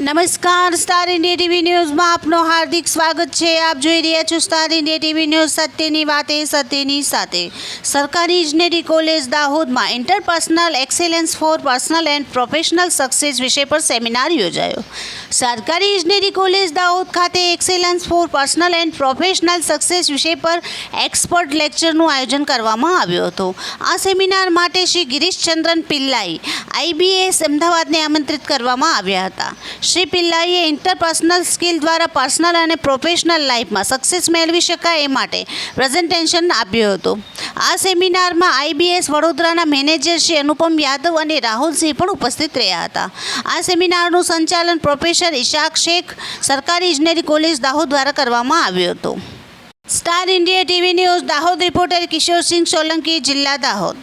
નમસ્કાર, star India TV ન્યૂઝમાં આપનું હાર્દિક સ્વાગત છે. આપ જોઈ રહ્યા છો સ્ટાર ઇન્ડિયા ટીવી ન્યૂઝ સત્યની વાતે, સત્યની સાથે. સરકારી ઇજનેરી કોલેજ દાહોદમાં interpersonal excellence for personal and professional success વિષય પર સેમિનાર યોજાયો. સરકારી ઇજનેરી કોલેજ દાહોદ ખાતે excellence for personal and professional success વિષય પર એક્સપર્ટ લેક્ચરનું આયોજન કરવામાં આવ્યું હતું. આ સેમિનાર માટે શ્રી ગિરીશચંદ્રન પિલ્લાઈ, આઈબીએસ અમદાવાદને આમંત્રિત કરવામાં આવ્યા હતા. શ્રી પિલ્લાઈએ ઇન્ટરપર્સનલ સ્કિલ દ્વારા પર્સનલ અને પ્રોફેશનલ લાઈફમાં સક્સેસ મેળવી શકાય એ માટે પ્રેઝન્ટેશન આપ્યું હતું. આ સેમિનારમાં આઈબીએસ વડોદરાના મેનેજર શ્રી અનુપમ યાદવ અને રાહુલસિંહ પણ ઉપસ્થિત રહ્યા હતા. આ સેમિનારનું સંચાલન પ્રોફેસર ઇશાક શેખ, સરકારી ઇજનેરી કોલેજ દાહોદ દ્વારા કરવામાં આવ્યું હતું. Star India TV news Dahod reporter Kishorsinh Solanki, જિલ્લા દાહોદ.